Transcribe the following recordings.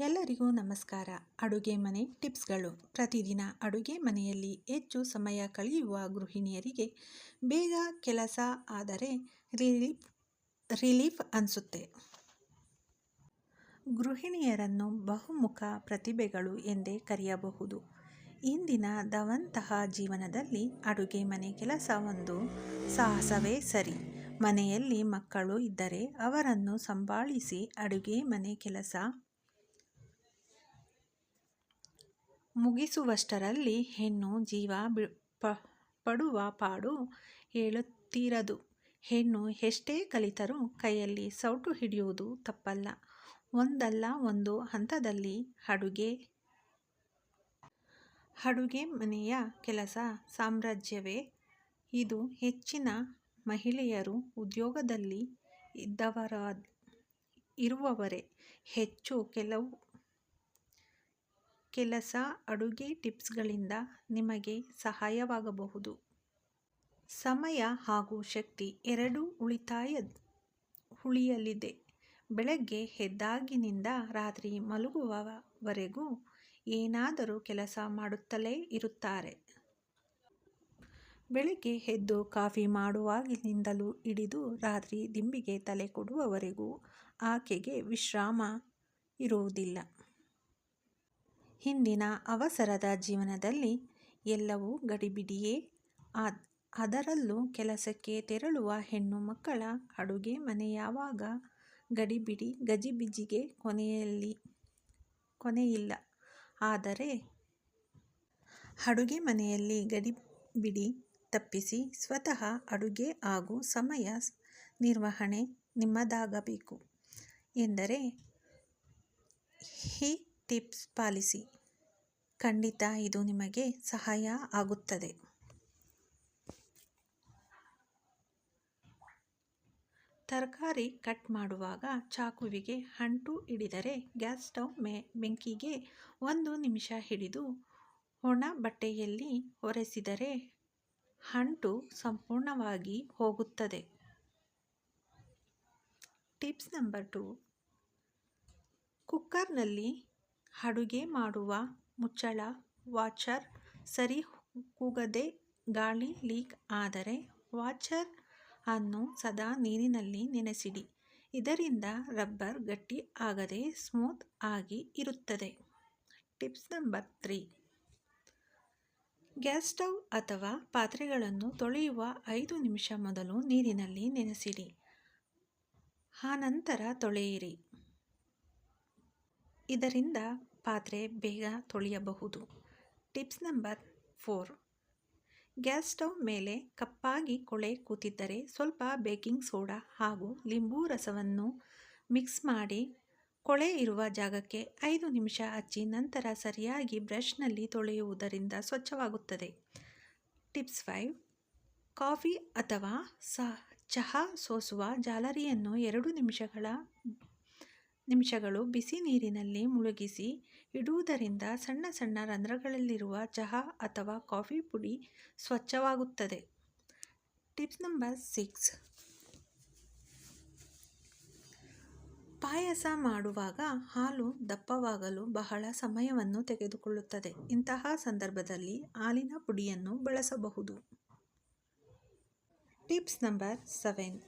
ಎಲ್ಲರಿಗೂ ನಮಸ್ಕಾರ. ಅಡುಗೆ ಮನೆ ಟಿಪ್ಸ್ಗಳು. ಪ್ರತಿದಿನ ಅಡುಗೆ ಮನೆಯಲ್ಲಿ ಹೆಚ್ಚು ಸಮಯ ಕಳೆಯುವ ಗೃಹಿಣಿಯರಿಗೆ ಬೇಗ ಕೆಲಸ ಆದರೆ ರಿಲೀಫ್ ರಿಲೀಫ್ ಅನಿಸುತ್ತೆ. ಗೃಹಿಣಿಯರನ್ನು ಬಹುಮುಖ ಪ್ರತಿಭೆಗಳು ಎಂದೇ ಕರೆಯಬಹುದು. ಇಂದಿನ ದವಂತಹ ಜೀವನದಲ್ಲಿ ಅಡುಗೆ ಮನೆ ಕೆಲಸ ಒಂದು ಸಾಹಸವೇ ಸರಿ. ಮನೆಯಲ್ಲಿ ಮಕ್ಕಳು ಇದ್ದರೆ ಅವರನ್ನು ಸಂಭಾಳಿಸಿ ಅಡುಗೆ ಮನೆ ಕೆಲಸ ಮುಗಿಸುವಷ್ಟರಲ್ಲಿ ಹೆಣ್ಣು ಜೀವ ಪಡುವ ಪಾಡು ಹೇಳುತ್ತಿರದು. ಹೆಣ್ಣು ಎಷ್ಟೇ ಕಲಿತರೂ ಕೈಯಲ್ಲಿ ಸೌಟು ಹಿಡಿಯುವುದು ತಪ್ಪಲ್ಲ. ಒಂದಲ್ಲ ಒಂದು ಹಂತದಲ್ಲಿ ಅಡುಗೆ ಅಡುಗೆ ಮನೆಯ ಕೆಲಸ ಸಾಮ್ರಾಜ್ಯವೇ. ಇದು ಹೆಚ್ಚಿನ ಮಹಿಳೆಯರು ಉದ್ಯೋಗದಲ್ಲಿ ಇದ್ದವರ ಇರುವವರೇ. ಹೆಚ್ಚು ಕೆಲವು ಕೆಲಸ, ಅಡುಗೆ ಟಿಪ್ಸ್ಗಳಿಂದ ನಿಮಗೆ ಸಹಾಯವಾಗಬಹುದು. ಸಮಯ ಹಾಗೂ ಶಕ್ತಿ ಎರಡೂ ಉಳಿತಾಯ ಉಳಿಯಲಿದೆ ಬೆಳಗ್ಗೆ ಹೆದ್ದಾಗಿನಿಂದ ರಾತ್ರಿ ಮಲಗುವವರೆಗೂ ಏನಾದರೂ ಕೆಲಸ ಮಾಡುತ್ತಲೇ ಇರುತ್ತಾರೆ. ಬೆಳಗ್ಗೆ ಎದ್ದು ಕಾಫಿ ಮಾಡುವಾಗಿನಿಂದಲೂ ಹಿಡಿದು ರಾತ್ರಿ ದಿಂಬಿಗೆ ತಲೆ ಕೊಡುವವರೆಗೂ ಆಕೆಗೆ ವಿಶ್ರಾಮ ಇರುವುದಿಲ್ಲ. ಹಿಂದಿನ ಅವಸರದ ಜೀವನದಲ್ಲಿ ಎಲ್ಲವೂ ಗಡಿಬಿಡಿಯೇ. ಅದರಲ್ಲೂ ಕೆಲಸಕ್ಕೆ ತೆರಳುವ ಹೆಣ್ಣು ಮಕ್ಕಳ ಅಡುಗೆ ಮನೆ ಯಾವಾಗ ಗಡಿಬಿಡಿ ಗಜಿಬಿಜಿಗೆ ಕೊನೆಯಲ್ಲಿ, ಕೊನೆಯಿಲ್ಲ. ಆದರೆ ಅಡುಗೆ ಮನೆಯಲ್ಲಿ ಗಡಿಬಿಡಿ ತಪ್ಪಿಸಿ ಸ್ವತಃ ಅಡುಗೆ ಹಾಗೂ ಸಮಯ ನಿರ್ವಹಣೆ ನಿಮ್ಮದಾಗಬೇಕು ಎಂದರೆ ಈ ಟಿಪ್ಸ್ ಪಾಲಿಸಿ. ಖಂಡಿತ ಇದು ನಿಮಗೆ ಸಹಾಯ ಆಗುತ್ತದೆ. ತರಕಾರಿ ಕಟ್ ಮಾಡುವಾಗ ಚಾಕುವಿಗೆ ಅಂಟು ಹಿಡಿದರೆ ಗ್ಯಾಸ್ ಸ್ಟವ್ ಮೇ ಬೆಂಕಿಗೆ ಒಂದು ನಿಮಿಷ ಹಿಡಿದು ಒಣ ಬಟ್ಟೆಯಲ್ಲಿ ಒರೆಸಿದರೆ ಅಂಟು ಸಂಪೂರ್ಣವಾಗಿ ಹೋಗುತ್ತದೆ. Tips number two. ಕುಕ್ಕರ್ನಲ್ಲಿ ಅಡುಗೆ ಮಾಡುವ ಮುಚ್ಚಳ ವಾಚರ್ ಸರಿ ಕೂಗದೆ ಗಾಳಿ ಲೀಕ್ ಆದರೆ ವಾಚರ್ ಅನ್ನು ಸದಾ ನೀರಿನಲ್ಲಿ ನೆನೆಸಿಡಿ. ಇದರಿಂದ ರಬ್ಬರ್ ಗಟ್ಟಿ ಆಗದೆ ಸ್ಮೂತ್ ಆಗಿ ಇರುತ್ತದೆ. Tips number three. Gas stove ಅಥವಾ ಪಾತ್ರೆಗಳನ್ನು ತೊಳೆಯುವ ಐದು ನಿಮಿಷ ಮೊದಲು ನೀರಿನಲ್ಲಿ ನೆನೆಸಿಡಿ. ಆನಂತರ ತೊಳೆಯಿರಿ. ಇದರಿಂದ ಪಾತ್ರೆ ಬೇಗ ತೊಳೆಯಬಹುದು. Tips number four. Gas stove ಮೇಲೆ ಕಪ್ಪಾಗಿ ಕೊಳೆ ಕೂತಿದ್ದರೆ ಸ್ವಲ್ಪ ಬೇಕಿಂಗ್ ಸೋಡಾ ಹಾಗೂ ಲಿಂಬು ರಸವನ್ನು ಮಿಕ್ಸ್ ಮಾಡಿ ಕೊಳೆ ಇರುವ ಜಾಗಕ್ಕೆ ಐದು ನಿಮಿಷ ಹಚ್ಚಿ ನಂತರ ಸರಿಯಾಗಿ ಬ್ರಷ್ನಲ್ಲಿ ತೊಳೆಯುವುದರಿಂದ ಸ್ವಚ್ಛವಾಗುತ್ತದೆ. Tips five. ಕಾಫಿ ಅಥವಾ ಸಹ ಚಹಾ ಸೋಸುವ ಜಾಲರಿಯನ್ನು ಎರಡು ನಿಮಿಷಗಳ ನಿಮಿಷಗಳು ಬಿಸಿ ನೀರಿನಲ್ಲಿ ಮುಳುಗಿಸಿ ಇಡುವುದರಿಂದ ಸಣ್ಣ ಸಣ್ಣ ರಂಧ್ರಗಳಲ್ಲಿರುವ ಚಹಾ ಅಥವಾ ಕಾಫಿ ಪುಡಿ ಸ್ವಚ್ಛವಾಗುತ್ತದೆ. Tips number six. ಪಾಯಸ ಮಾಡುವಾಗ ಹಾಲು ದಪ್ಪವಾಗಲು ಬಹಳ ಸಮಯವನ್ನು ತೆಗೆದುಕೊಳ್ಳುತ್ತದೆ. ಇಂತಹ ಸಂದರ್ಭದಲ್ಲಿ ಹಾಲಿನ ಪುಡಿಯನ್ನು ಬಳಸಬಹುದು. Tips number seven.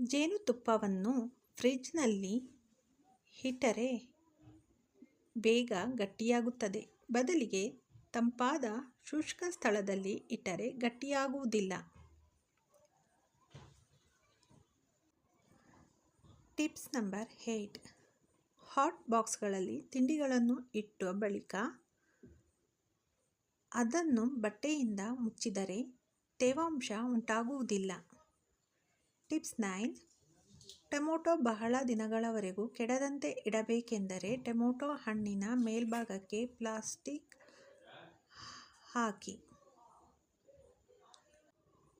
ಜೇನುತುಪ್ಪವನ್ನು ಫ್ರಿಜ್ನಲ್ಲಿ ಇಟ್ಟರೆ ಬೇಗ ಗಟ್ಟಿಯಾಗುತ್ತದೆ. ಬದಲಿಗೆ ತಂಪಾದ ಶುಷ್ಕ ಸ್ಥಳದಲ್ಲಿ ಇಟ್ಟರೆ ಗಟ್ಟಿಯಾಗುವುದಿಲ್ಲ. Tips number eight. ಹಾಟ್ ಬಾಕ್ಸ್ಗಳಲ್ಲಿ ತಿಂಡಿಗಳನ್ನು ಇಟ್ಟ ಬಳಿಕ ಅದನ್ನು ಬಟ್ಟೆಯಿಂದ ಮುಚ್ಚಿದರೆ ತೇವಾಂಶ ಉಂಟಾಗುವುದಿಲ್ಲ. Tips nine. ಟೊಮೊಟೊ ಬಹಳ ದಿನಗಳವರೆಗೂ ಕೆಡದಂತೆ ಇಡಬೇಕೆಂದರೆ ಟೊಮೊಟೊ ಹಣ್ಣಿನ ಮೇಲ್ಭಾಗಕ್ಕೆ ಪ್ಲಾಸ್ಟಿಕ್ ಹಾಕಿ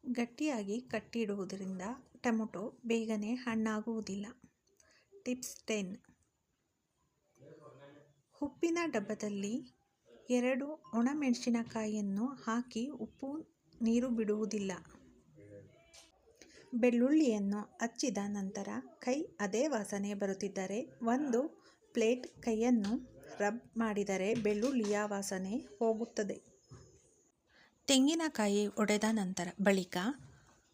ಗಟ್ಟಿಯಾಗಿ ಕಟ್ಟಿಡುವುದರಿಂದ ಟೊಮೊಟೊ ಬೇಗನೆ ಹಣ್ಣಾಗುವುದಿಲ್ಲ. Tips ten. ಉಪ್ಪಿನ ಡಬ್ಬದಲ್ಲಿ ಎರಡು ಒಣಮೆಣಸಿನಕಾಯಿಯನ್ನು ಹಾಕಿ ಉಪ್ಪು ನೀರು ಬಿಡುವುದಿಲ್ಲ. ಬೆಳ್ಳುಳ್ಳಿಯನ್ನು ಹಚ್ಚಿದ ನಂತರ ಕೈ ಅದೇ ವಾಸನೆ ಬರುತ್ತಿದ್ದರೆ ಒಂದು ಪ್ಲೇಟ್ ಕೈಯನ್ನು ರಬ್ ಮಾಡಿದರೆ ಬೆಳ್ಳುಳ್ಳಿಯ ವಾಸನೆ ಹೋಗುತ್ತದೆ. ತೆಂಗಿನಕಾಯಿ ಒಡೆದ ನಂತರ ಬಳಿಕ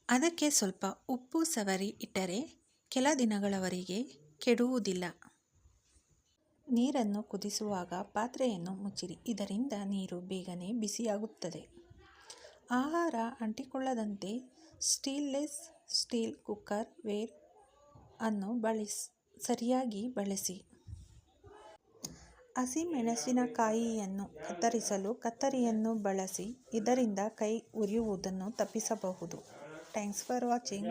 ಅದಕ್ಕೆ ಸ್ವಲ್ಪ ಉಪ್ಪು ಸವರಿ ಇಟ್ಟರೆ ಕೆಲ ದಿನಗಳವರೆಗೆ ಕೆಡುವುದಿಲ್ಲ. ನೀರನ್ನು ಕುದಿಸುವಾಗ ಪಾತ್ರೆಯನ್ನು ಮುಚ್ಚಿರಿ, ಇದರಿಂದ ನೀರು ಬೇಗನೆ ಬಿಸಿಯಾಗುತ್ತದೆ. ಆಹಾರ ಅಂಟಿಕೊಳ್ಳದಂತೆ ಸ್ಟೇನ್ಲೆಸ್ ಸ್ಟೀಲ್ ಕುಕ್ಕರ್ ವೇರ್ ಅನ್ನು ಬಳಸಿ, ಸರಿಯಾಗಿ ಬಳಸಿ. ಹಸಿಮೆಣಸಿನಕಾಯಿಯನ್ನು ಕತ್ತರಿಸಲು ಕತ್ತರಿಯನ್ನು ಬಳಸಿ, ಇದರಿಂದ ಕೈ ಉರಿಯುವುದನ್ನು ತಪ್ಪಿಸಬಹುದು. Thanks for watching.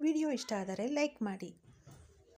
ವಿಡಿಯೋ ಇಷ್ಟ ಆದರೆ ಲೈಕ್ ಮಾಡಿ.